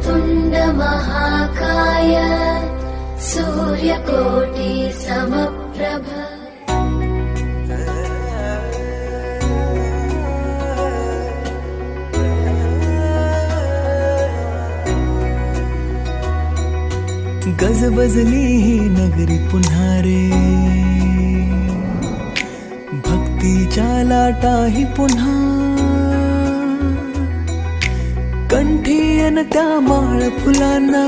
वक्रतुण्ड महाकाय सूर्यकोटि समप्रभ गजबजली ही नगरी पुन्हा रे. भक्तीच्या लाटाही पुन्हा कंठी अन त्या माळ फुलांना.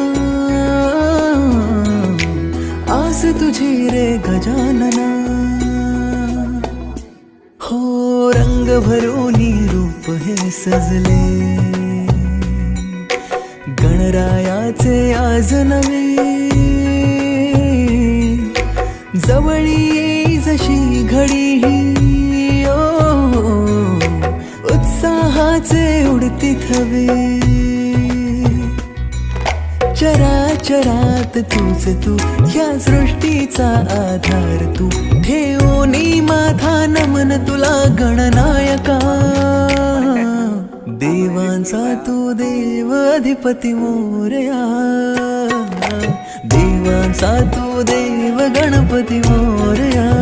आस तुझी रे गजानना. हो रंग भरोनी रूप हे सजले. गणरायाचे आज नवे. जवळी जशी घडी ही. उत्साहाचे उडती थवे चराचरात तूच तू ह्या सृष्टीचा आधार तू. ठेवणी माझा नमन तुला गणनायका. देवांचा तू देव अधिपती मोरया. देवांचा तू देव गणपती मोरया.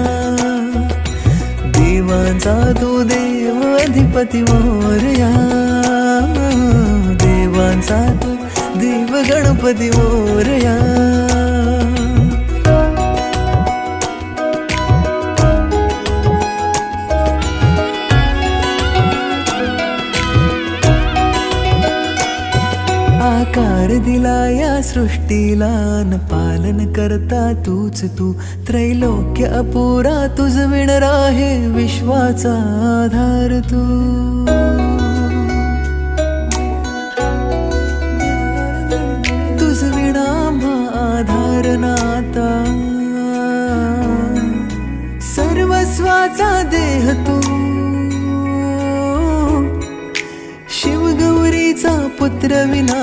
गणपती मोरया देवांचा तू देव गणपती मोरया आकार दिला या सृष्टीला न पालन करता तूच तू. त्रैलोक्य अपुरा तुझ विणर आहे विश्वाचा आधार तू. तुझ विणा आधार नाता. सर्वस्वाचा देह तू.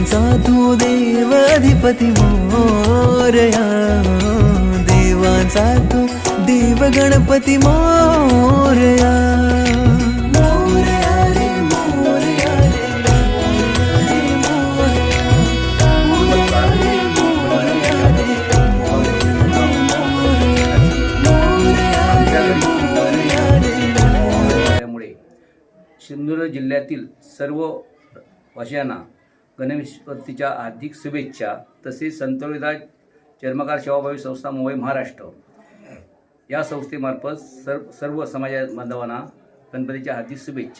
देवांचा तू देवाधिपती मोरया देवांचा तू देव गणपती मोरया सिंधुदुर्ग जिल्ह्यातील सर्व वासियांना गणेश हार्दिक शुभेच्छा. तसेच संतविदा चर्मकार सेवाभावी संस्था मुंबई महाराष्ट्र. या संस्थेमार्फत सर्व सर्व समाज बांधवांना गणपतीच्या हार्दिक शुभेच्छा.